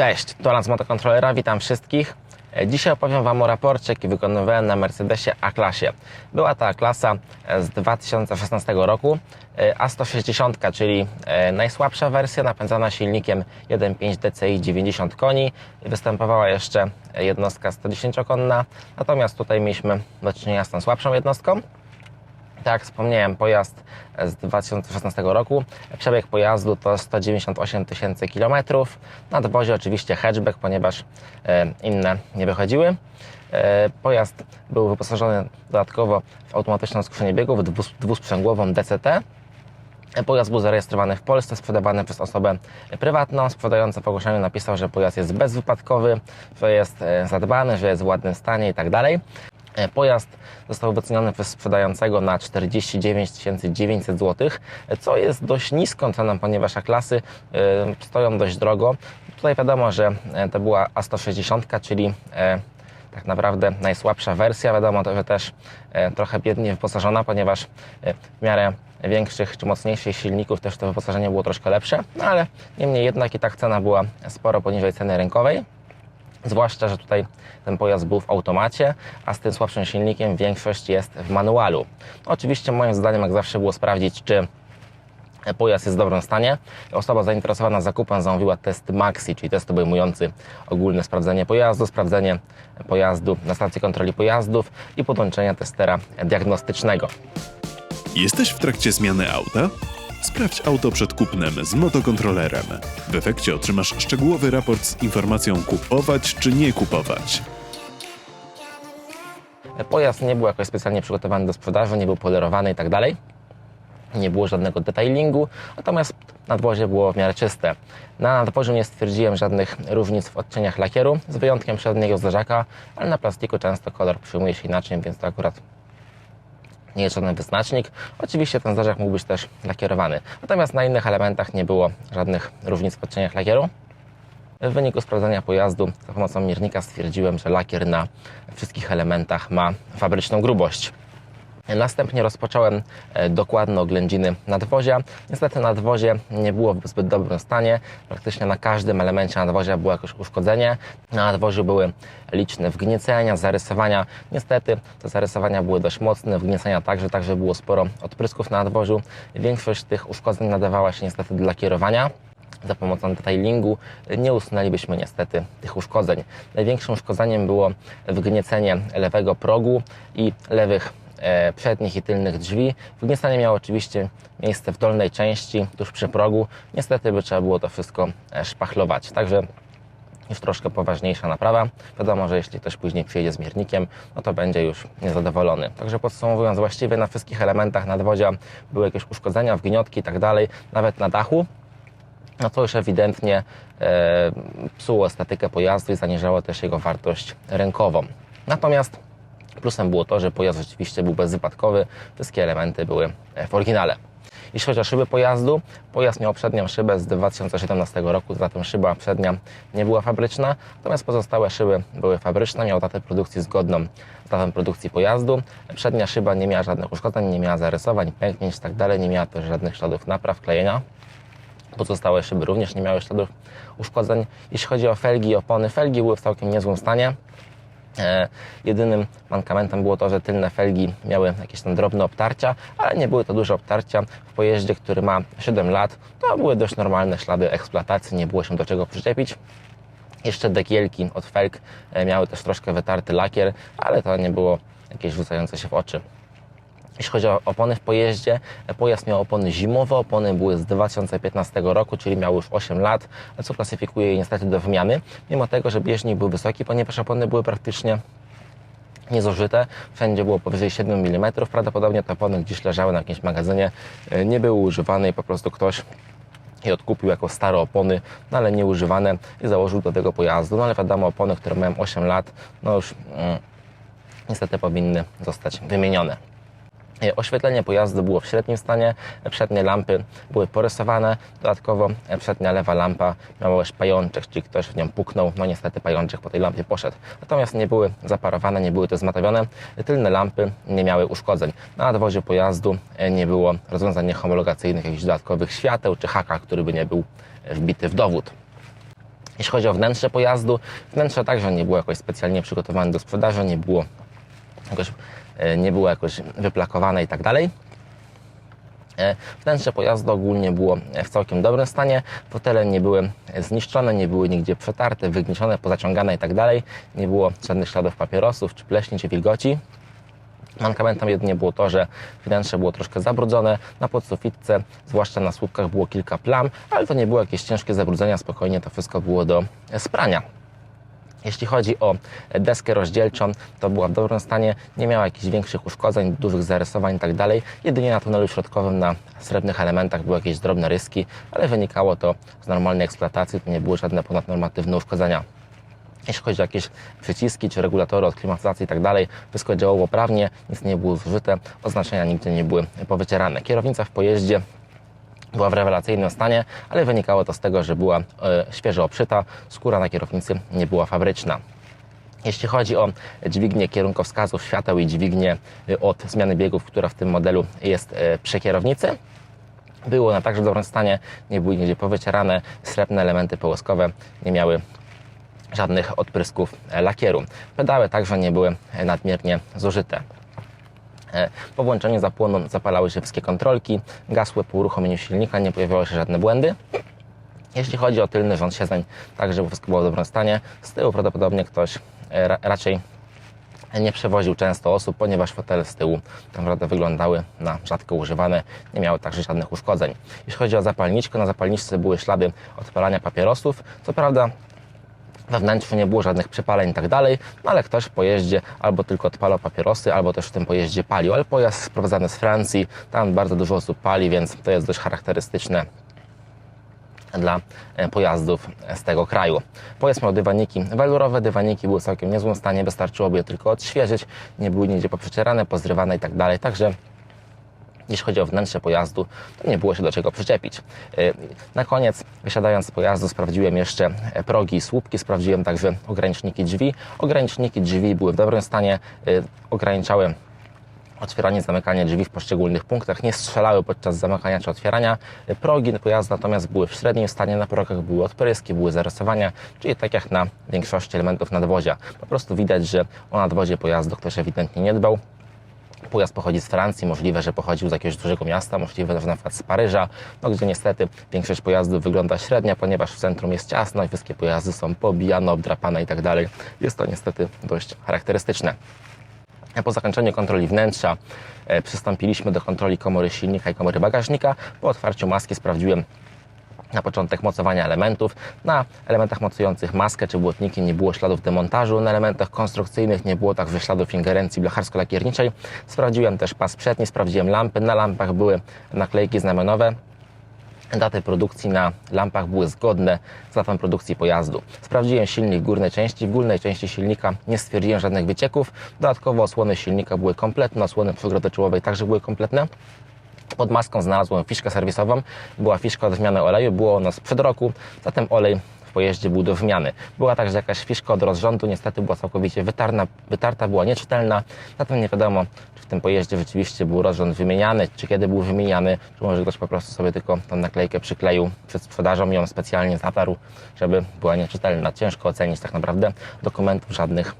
Cześć, to Lance Motokontrolera, witam wszystkich. E, Dzisiaj opowiem Wam o raporcie, jaki wykonywałem na Mercedesie A-klasie. Była to A-klasa e, z 2016 roku, e, A160, czyli najsłabsza wersja, napędzana silnikiem 1.5 DCI 90 koni. Występowała jeszcze jednostka 110-konna, natomiast tutaj mieliśmy do czynienia z tą słabszą jednostką. Tak jak wspomniałem, pojazd z 2016 roku. Przebieg pojazdu to 198 tysięcy kilometrów. Na dwozie oczywiście hatchback, ponieważ e, inne nie wychodziły. E, Pojazd był wyposażony dodatkowo w automatyczną skrzynię biegów, dwus- dwusprzęgłową DCT. Pojazd był zarejestrowany w Polsce, sprzedawany przez osobę prywatną. Sprzedający w ogłoszeniu napisał, że pojazd jest bezwypadkowy, że jest e, zadbany, że jest w ładnym stanie i tak. E, Pojazd został wyceniony przez sprzedającego na 49 900 zł, co jest dość niską ceną, ponieważ A-klasy e, stoją dość drogo. Tutaj wiadomo, że e, to była A160, czyli e, tak naprawdę najsłabsza wersja. Wiadomo, że też e, trochę biednie wyposażona, ponieważ e, w miarę większych czy mocniejszych silników też to wyposażenie było troszkę lepsze, no ale niemniej jednak i tak cena była sporo poniżej ceny rynkowej. Zwłaszcza, że tutaj ten pojazd był w automacie, a z tym słabszym silnikiem większość jest w manualu. Oczywiście moim zdaniem, jak zawsze było sprawdzić, czy pojazd jest w dobrym stanie. Osoba zainteresowana zakupem zamówiła test Maxi, czyli test obejmujący ogólne sprawdzenie pojazdu, sprawdzenie pojazdu na stacji kontroli pojazdów i podłączenie testera diagnostycznego. Jesteś w trakcie zmiany auta? Sprawdź auto przed kupnem z motokontrolerem. W efekcie otrzymasz szczegółowy raport z informacją kupować czy nie kupować. Pojazd nie był jakoś specjalnie przygotowany do sprzedaży, nie był polerowany i tak. Nie było żadnego detailingu, natomiast nadwozie było w miarę czyste. Na nadwoziu nie stwierdziłem żadnych różnic w odcieniach lakieru, z wyjątkiem przedniego zderzaka, ale na plastiku często kolor przyjmuje się inaczej, więc to akurat nie jest żaden wyznacznik. Oczywiście ten zderzak mógł być też lakierowany. Natomiast na innych elementach nie było żadnych różnic w odcieniach lakieru. W wyniku sprawdzenia pojazdu za pomocą miernika stwierdziłem, że lakier na wszystkich elementach ma fabryczną grubość. Następnie rozpocząłem e, dokładne oględziny nadwozia. Niestety nadwozie nie było w zbyt dobrym stanie. Praktycznie na każdym elemencie nadwozia było jakieś uszkodzenie. Na nadwoziu były liczne wgniecenia, zarysowania. Niestety te zarysowania były dość mocne, wgniecenia także, także było sporo odprysków na nadwoziu. Większość tych uszkodzeń nadawała się niestety do lakierowania za pomocą detailingu nie usunęlibyśmy niestety tych uszkodzeń. Największym uszkodzeniem było wgniecenie lewego progu i lewych przednich i tylnych drzwi. Wgniecenie miało oczywiście miejsce w dolnej części, tuż przy progu. Niestety by trzeba było to wszystko e, szpachlować. Także już troszkę poważniejsza naprawa. Wiadomo, że jeśli ktoś później przyjedzie z miernikiem, no to będzie już niezadowolony. Także podsumowując, właściwie na wszystkich elementach nadwozia były jakieś uszkodzenia, wgniotki i tak dalej, nawet na dachu no to już ewidentnie e, psuło estetykę pojazdu i zaniżało też jego wartość rynkową. Natomiast plusem było to, że pojazd rzeczywiście był bezwypadkowy, wszystkie elementy były e, w oryginale. Jeśli chodzi o szyby pojazdu, pojazd miał przednią szybę z 2017 roku, zatem szyba przednia nie była fabryczna, natomiast pozostałe szyby były fabryczne, miał datę produkcji zgodną z datą produkcji pojazdu. Przednia szyba nie miała żadnych uszkodzeń, nie miała zarysowań, pęknięć itd., nie miała też żadnych śladów napraw, klejenia. Pozostałe szyby również nie miały śladów uszkodzeń. Jeśli chodzi o felgi i opony, felgi były w całkiem niezłym stanie. E, jedynym mankamentem było to, że tylne felgi miały jakieś tam drobne obtarcia, ale nie były to duże obtarcia. W pojeździe, który ma 7 lat, to były dość normalne ślady eksploatacji, nie było się do czego przyczepić. Jeszcze dekielki od felg e, miały też troszkę wytarty lakier, ale to nie było jakieś rzucające się w oczy. Jeśli chodzi o opony w pojeździe, pojazd miał opony zimowe, opony były z 2015 roku, czyli miały już 8 lat, co klasyfikuje je niestety do wymiany, mimo tego, że bieżnik był wysoki, ponieważ opony były praktycznie niezużyte, wszędzie było powyżej 7 mm, prawdopodobnie te opony gdzieś leżały na jakimś magazynie, e, nie były używane i po prostu ktoś je odkupił jako stare opony, no ale nieużywane i założył do tego pojazdu, no ale wiadomo, opony, które mają 8 lat, no już mm, niestety powinny zostać wymienione. E, Oświetlenie pojazdu było w średnim stanie, przednie lampy były porysowane, dodatkowo e, przednia lewa lampa miała już pajączek, czyli ktoś w nią puknął, no niestety pajączek po tej lampie poszedł. Natomiast nie były zaparowane, nie były też zmatowione, tylne lampy nie miały uszkodzeń. Na nadwozie pojazdu e, nie było rozwiązań homologacyjnych, jakichś dodatkowych świateł czy haka, który by nie był e, wbity w dowód. Jeśli chodzi o wnętrze pojazdu, wnętrze także nie było jakoś specjalnie przygotowane do sprzedaży, nie było jakoś, e, nie było jakoś wyplakowane i tak dalej. E, Wnętrze pojazdu ogólnie było w całkiem dobrym stanie. Fotele nie były zniszczone, nie były nigdzie przetarte, wygniecione, pozaciągane i tak. Nie było żadnych śladów papierosów, czy pleśni, czy wilgoci. Mankamentem jedynie było to, że wnętrze było troszkę zabrudzone. Na podsufitce, zwłaszcza na słupkach, było kilka plam, ale to nie było jakieś ciężkie zabrudzenia, spokojnie to wszystko było do sprania. Jeśli chodzi o deskę rozdzielczą, to była w dobrym stanie, nie miała jakichś większych uszkodzeń, dużych zarysowań itd. Jedynie na tunelu środkowym na srebrnych elementach były jakieś drobne ryski, ale wynikało to z normalnej eksploatacji, to nie były żadne ponadnormatywne uszkodzenia. Jeśli chodzi o jakieś przyciski czy regulatory od klimatyzacji i tak wszystko działało poprawnie, nic nie było zużyte, oznaczenia nigdzie nie były powycierane. Kierownica w pojeździe była w rewelacyjnym stanie, ale wynikało to z tego, że była e, świeżo obszyta, skóra na kierownicy nie była fabryczna. Jeśli chodzi o dźwignię kierunkowskazów świateł i dźwignię y, od zmiany biegów, która w tym modelu jest e, przy kierownicy, było na także dobrym stanie, nie były nigdzie powycierane, srebrne elementy połyskowe nie miały żadnych odprysków e, lakieru. Pedały także nie były e, nadmiernie zużyte. E, Po włączeniu zapłonu zapalały się wszystkie kontrolki, gasły po uruchomieniu silnika, nie pojawiały się żadne błędy. Jeśli chodzi o tylny rząd siedzeń, także wszystko było w dobrym stanie. Z tyłu prawdopodobnie ktoś e, ra raczej nie przewoził często osób, ponieważ fotele z tyłu tak naprawdę wyglądały na rzadko używane, nie miały także żadnych uszkodzeń. Jeśli chodzi o zapalniczkę, na zapalniczce były ślady odpalania papierosów. Co prawda we wnętrzu nie było żadnych przypaleń i tak dalej, no ale ktoś w pojeździe albo tylko odpalał papierosy, albo też w tym pojeździe palił. Ale pojazd sprowadzany z Francji, tam bardzo dużo osób pali, więc to jest dość charakterystyczne dla e, pojazdów z tego kraju. Pojazd miał dywaniki welurowe, dywaniki były w całkiem niezłym stanie, wystarczyłoby je tylko odświeżyć, nie były nigdzie poprzecierane, pozrywane i tak dalej, także jeśli chodzi o wnętrze pojazdu, to nie było się do czego przyczepić. Yy, Na koniec, wysiadając z pojazdu, sprawdziłem jeszcze e, progi i słupki, sprawdziłem także ograniczniki drzwi. Ograniczniki drzwi były w dobrym stanie, yy, ograniczały otwieranie, zamykanie drzwi w poszczególnych punktach, nie strzelały podczas zamykania czy otwierania. Progi pojazdu natomiast były w średnim stanie, na progach były odpryski, były zarysowania, czyli tak jak na większości elementów nadwozia. Po prostu widać, że o nadwozie pojazdu ktoś ewidentnie nie dbał. Pojazd pochodzi z Francji, możliwe, że pochodził z jakiegoś dużego miasta, możliwe, że na przykład z Paryża, no gdzie niestety większość pojazdów wygląda średnia, ponieważ w centrum jest ciasno i wszystkie pojazdy są pobijane, obdrapane i tak. Jest to niestety dość charakterystyczne. Po zakończeniu kontroli wnętrza e, przystąpiliśmy do kontroli komory silnika i komory bagażnika. Po otwarciu maski sprawdziłem na początek mocowania elementów. Na elementach mocujących maskę czy błotniki nie było śladów demontażu. Na elementach konstrukcyjnych nie było także śladów ingerencji blacharsko-lakierniczej. Sprawdziłem też pas przedni, sprawdziłem lampy. Na lampach były naklejki znamionowe. Daty produkcji na lampach były zgodne z datą produkcji pojazdu. Sprawdziłem silnik górnej części. W górnej części silnika nie stwierdziłem żadnych wycieków. Dodatkowo osłony silnika były kompletne, osłony przegródy czołowej także były kompletne. Pod maską znalazłem fiszkę serwisową. Była fiszka od wymiany oleju, było ono sprzed roku, zatem olej w pojeździe był do wymiany. Była także jakaś fiszka od rozrządu, niestety była całkowicie wytarna, wytarta, była nieczytelna, zatem nie wiadomo, czy w tym pojeździe rzeczywiście był rozrząd wymieniany, czy kiedy był wymieniany, czy może ktoś po prostu sobie tylko tą naklejkę przykleił przed sprzedażą i ją specjalnie zatarł, żeby była nieczytelna. Ciężko ocenić tak naprawdę, dokumentów żadnych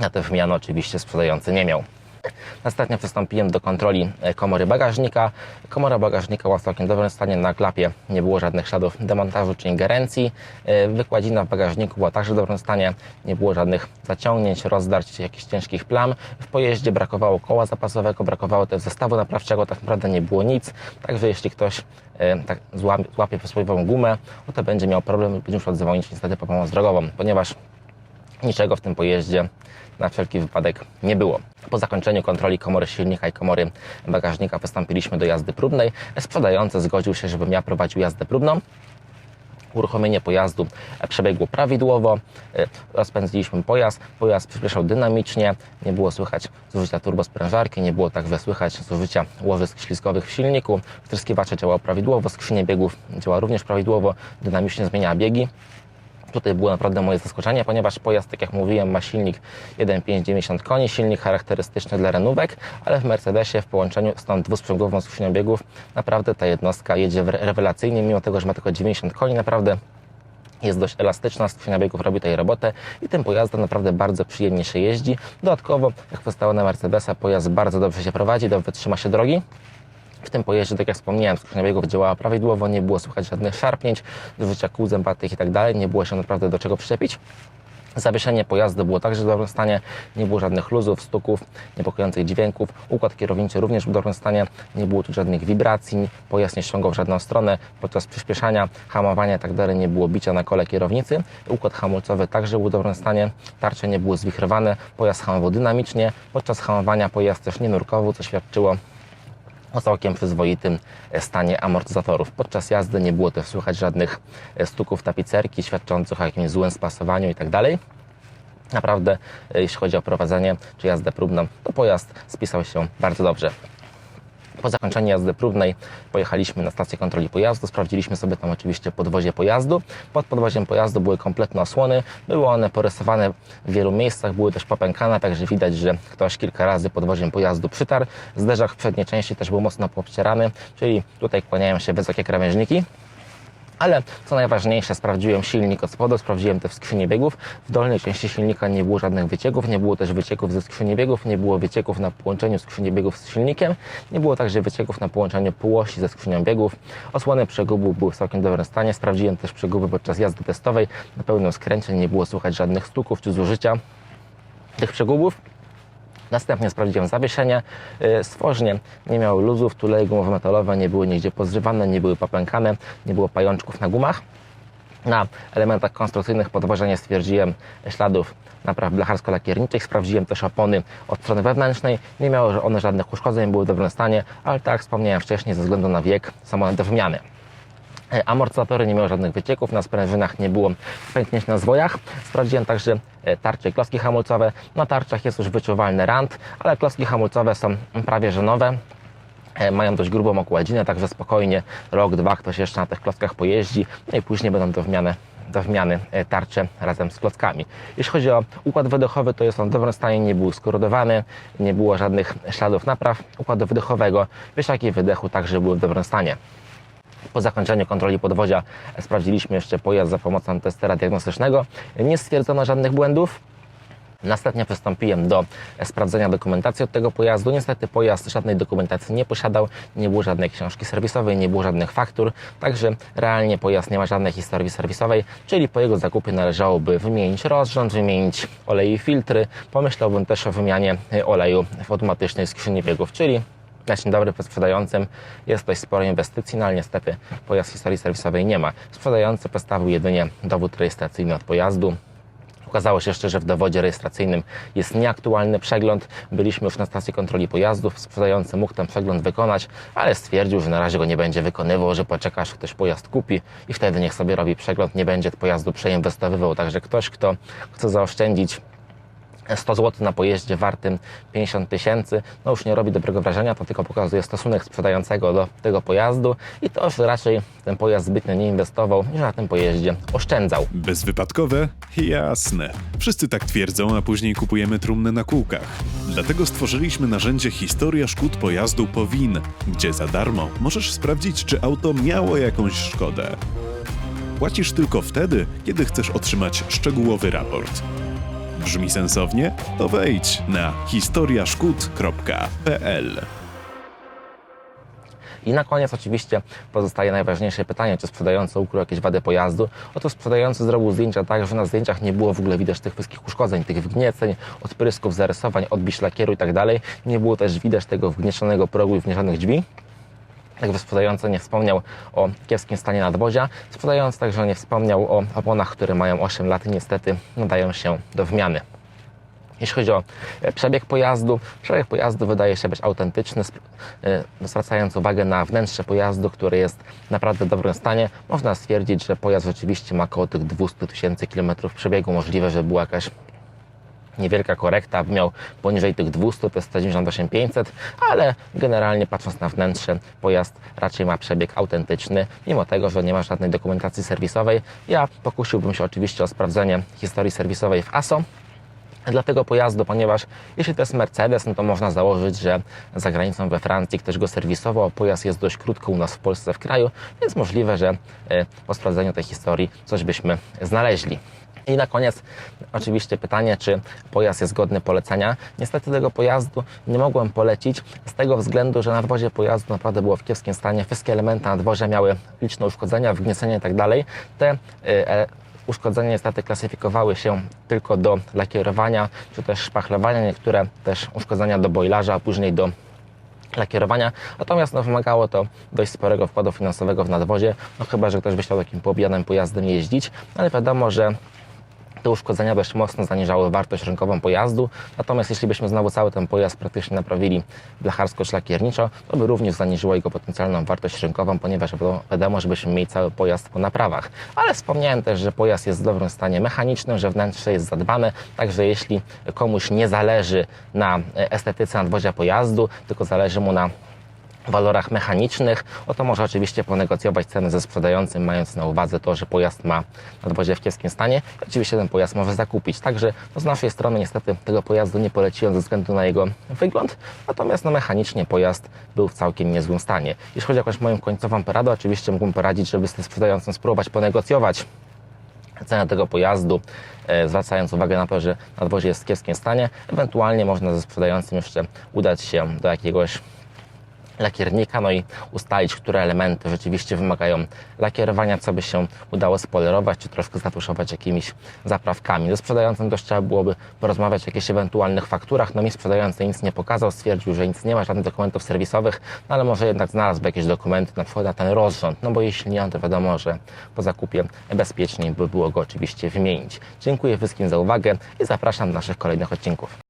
na tę wymianę oczywiście sprzedający nie miał. Następnie przystąpiłem do kontroli e, komory bagażnika. Komora bagażnika była w całkiem dobrym stanie. Na klapie nie było żadnych śladów demontażu czy ingerencji. E, Wykładzina w bagażniku była także w dobrym stanie. Nie było żadnych zaciągnięć, rozdarć jakichś ciężkich plam. W pojeździe brakowało koła zapasowego, brakowało też zestawu naprawczego. Tak naprawdę nie było nic. Także jeśli ktoś e, tak złapie, przysłowiową gumę, to będzie miał problem będzie musiał dzwonić niestety po pomoc drogową, ponieważ niczego w tym pojeździe na wszelki wypadek nie było. Po zakończeniu kontroli komory silnika i komory bagażnika wystąpiliśmy do jazdy próbnej. Sprzedający zgodził się, żebym ja prowadził jazdę próbną. Uruchomienie pojazdu przebiegło prawidłowo, e, rozpędziliśmy pojazd, pojazd przyspieszał dynamicznie, nie było słychać zużycia turbosprężarki, nie było także słychać zużycia łożysk ślizgowych w silniku, wtryskiwacze działał prawidłowo, skrzynie biegów działa również prawidłowo, dynamicznie zmieniała biegi. Tutaj było naprawdę moje zaskoczenie, ponieważ pojazd, tak jak mówiłem, ma silnik 1,590 koni, silnik charakterystyczny dla renówek, ale w Mercedesie w połączeniu z tą dwusprzęgłową skrzynią biegów naprawdę ta jednostka jedzie rewelacyjnie, mimo tego, że ma tylko 90 koni, naprawdę jest dość elastyczna, skrzynia biegów robi tutaj robotę i tym pojazdem naprawdę bardzo przyjemnie się jeździ. Dodatkowo, jak postało na Mercedesa, pojazd bardzo dobrze się prowadzi, dobrze trzyma się drogi. W tym pojeździe, tak jak wspomniałem, skrzynia biegów działała prawidłowo, nie było słychać żadnych szarpnięć, zużycia kół zębatych i tak dalej, nie było się naprawdę do czego przyczepić. Zawieszenie pojazdu było także w dobrym stanie, nie było żadnych luzów, stuków, niepokojących dźwięków. Układ kierowniczy również w dobrym stanie, nie było tu żadnych wibracji, pojazd nie ściągał w żadną stronę. Podczas przyspieszania, hamowania itd. nie było bicia na kole kierownicy. Układ hamulcowy także był w dobrym stanie, tarcze nie były zwichrowane, pojazd hamował dynamicznie. Podczas hamowania pojazd też nie nurkował, co świadczyło o całkiem przyzwoitym e, stanie amortyzatorów. Podczas jazdy nie było też słychać żadnych e, stuków tapicerki świadczących o jakimś złym spasowaniu itd. Naprawdę, e, jeśli chodzi o prowadzenie czy jazdę próbną, to pojazd spisał się bardzo dobrze. Po zakończeniu jazdy próbnej pojechaliśmy na stację kontroli pojazdu, sprawdziliśmy sobie tam oczywiście podwozie pojazdu. Pod podwoziem pojazdu były kompletne osłony, były one porysowane w wielu miejscach, były też popękane, także widać, że ktoś kilka razy podwoziem pojazdu przytarł. Zderzak w przedniej części też był mocno poobcierany, czyli tutaj kłaniają się wysokie krawężniki. Ale co najważniejsze, sprawdziłem silnik od spodu, sprawdziłem te w skrzyni biegów. W dolnej części silnika nie było żadnych wycieków, nie było też wycieków ze skrzyni biegów, nie było wycieków na połączeniu skrzyni biegów z silnikiem, nie było także wycieków na połączeniu półosi ze skrzynią biegów. Osłony przegubów były w całkiem dobrym stanie. Sprawdziłem też przeguby podczas jazdy testowej. Na pełnym skręcie nie było słychać żadnych stuków czy zużycia tych przegubów. Następnie sprawdziłem zawieszenie. Yy, Stworznie nie miało luzów, tuleje gumowo-metalowe nie były nigdzie pozrywane, nie były popękane, nie było pajączków na gumach. Na elementach konstrukcyjnych podwożenia nie stwierdziłem śladów napraw blacharsko-lakierniczych. Sprawdziłem też opony od strony wewnętrznej. Nie miały one żadnych uszkodzeń, były w dobrym stanie, ale tak jak wspomniałem wcześniej, ze względu na wiek są do wymiany. E, Amortyzatory nie miały żadnych wycieków, na sprężynach nie było pęknięć na zwojach. Sprawdziłem także tarcze i klocki hamulcowe. Na tarczach jest już wyczuwalny rant, ale klocki hamulcowe są prawie że nowe. E, Mają dość grubą okładzinę, także spokojnie rok, dwa ktoś jeszcze na tych klockach pojeździ, no i później będą do wymiany, do wymiany e, tarcze razem z klockami. Jeśli chodzi o układ wydechowy, to jest on w dobrym stanie, nie był skorodowany, nie było żadnych śladów napraw układu wydechowego. Wieszaki wydechu także były w dobrym stanie. Po zakończeniu kontroli podwozia sprawdziliśmy jeszcze pojazd za pomocą testera diagnostycznego. Nie stwierdzono żadnych błędów. Następnie przystąpiłem do sprawdzenia dokumentacji od tego pojazdu. Niestety pojazd żadnej dokumentacji nie posiadał, nie było żadnej książki serwisowej, nie było żadnych faktur, także realnie pojazd nie ma żadnej historii serwisowej, czyli po jego zakupie należałoby wymienić rozrząd, wymienić oleje i filtry. Pomyślałbym też o wymianie oleju w automatycznej skrzyni biegów, czyli na dzień dobry przed sprzedającym jest dość sporo inwestycji, no ale niestety pojazd historii serwisowej nie ma. Sprzedający postawił jedynie dowód rejestracyjny od pojazdu. Okazało się jeszcze, że w dowodzie rejestracyjnym jest nieaktualny przegląd. Byliśmy już na stacji kontroli pojazdów. Sprzedający mógł ten przegląd wykonać, ale stwierdził, że na razie go nie będzie wykonywał, że poczeka, aż ktoś pojazd kupi i wtedy niech sobie robi przegląd, nie będzie pojazdu przeinwestowywał. Także ktoś, kto chce zaoszczędzić 100 zł na pojeździe wartym 50 tysięcy, no już nie robi dobrego wrażenia, to tylko pokazuje stosunek sprzedającego do tego pojazdu i to, że raczej ten pojazd zbytnio nie inwestował, niż na tym pojeździe oszczędzał. Bezwypadkowe? Jasne. Wszyscy tak twierdzą, a później kupujemy trumnę na kółkach. Dlatego stworzyliśmy narzędzie Historia Szkód Pojazdu Powin, gdzie za darmo możesz sprawdzić, czy auto miało jakąś szkodę. Płacisz tylko wtedy, kiedy chcesz otrzymać szczegółowy raport. Brzmi sensownie? To wejdź na historiaszkód.pl. I na koniec oczywiście pozostaje najważniejsze pytanie, czy sprzedający ukrył jakieś wady pojazdu. Oto sprzedający zrobił zdjęcia tak, że na zdjęciach nie było w ogóle widać tych wszystkich uszkodzeń, tych wgnieceń, odprysków, zarysowań, odbić lakieru i tak dalej. Nie było też widać tego wgnieczonego progu i wgniecionych drzwi. Także sprzedający nie wspomniał o kiepskim stanie nadwozia. Sprzedający także nie wspomniał o oponach, które mają 8 lat i niestety nadają się do wymiany. Jeśli chodzi o e, przebieg pojazdu, przebieg pojazdu wydaje się być autentyczny, e, zwracając uwagę na wnętrze pojazdu, które jest naprawdę w dobrym stanie, można stwierdzić, że pojazd rzeczywiście ma około tych 200 tysięcy kilometrów przebiegu. Możliwe, że była jakaś niewielka korekta, miał poniżej tych 200, to jest 198 500, ale generalnie patrząc na wnętrze, pojazd raczej ma przebieg autentyczny, mimo tego, że nie ma żadnej dokumentacji serwisowej. Ja pokusiłbym się oczywiście o sprawdzenie historii serwisowej w ASO, dla tego pojazdu, ponieważ jeśli to jest Mercedes, no to można założyć, że za granicą we Francji ktoś go serwisował, pojazd jest dość krótko u nas w Polsce w kraju, więc możliwe, że e, po sprawdzeniu tej historii coś byśmy znaleźli. I na koniec oczywiście pytanie, czy pojazd jest godny polecenia. Niestety tego pojazdu nie mogłem polecić z tego względu, że nadwozie pojazdu naprawdę było w kiepskim stanie. Wszystkie elementy nadwozia miały liczne uszkodzenia, wgniecenia i tak. Te e, uszkodzenia niestety klasyfikowały się tylko do lakierowania czy też szpachlowania, niektóre też uszkodzenia do boilarza, a później do lakierowania, natomiast no, wymagało to dość sporego wkładu finansowego w nadwozie, no chyba, że ktoś by chciał takim pobijanym pojazdem jeździć, ale wiadomo, że te uszkodzenia dość mocno zaniżały wartość rynkową pojazdu, natomiast jeśli byśmy znowu cały ten pojazd praktycznie naprawili blacharsko-szlakierniczo, to by również zaniżyło jego potencjalną wartość rynkową, ponieważ wiadomo- wiadomo, że byśmy mieli cały pojazd po naprawach. Ale wspomniałem też, że pojazd jest w dobrym stanie mechanicznym, że wnętrze jest zadbane, także jeśli komuś nie zależy na e, estetyce nadwozia pojazdu, tylko zależy mu na walorach mechanicznych, o to może oczywiście ponegocjować ceny ze sprzedającym, mając na uwadze to, że pojazd ma nadwozie w kiepskim stanie i oczywiście ten pojazd może zakupić. Także no, z naszej strony niestety tego pojazdu nie poleciłem ze względu na jego wygląd, natomiast no, mechanicznie pojazd był w całkiem niezłym stanie. Jeśli chodzi o jakąś moją końcową poradę, oczywiście mógłbym poradzić, żeby z tym sprzedającym spróbować ponegocjować cenę tego pojazdu, e, zwracając uwagę na to, że nadwozie jest w kiepskim stanie. Ewentualnie można ze sprzedającym jeszcze udać się do jakiegoś lakiernika, no i ustalić, które elementy rzeczywiście wymagają lakierowania, co by się udało spolerować, czy troszkę zatuszować jakimiś zaprawkami. Ze sprzedającym też trzeba byłoby porozmawiać o jakichś ewentualnych fakturach. No mi sprzedający nic nie pokazał, stwierdził, że nic nie ma, żadnych dokumentów serwisowych, no ale może jednak znalazłby jakieś dokumenty na przykład na ten rozrząd, no bo jeśli nie, to wiadomo, że po zakupie bezpieczniej by było go oczywiście wymienić. Dziękuję wszystkim za uwagę i zapraszam do naszych kolejnych odcinków.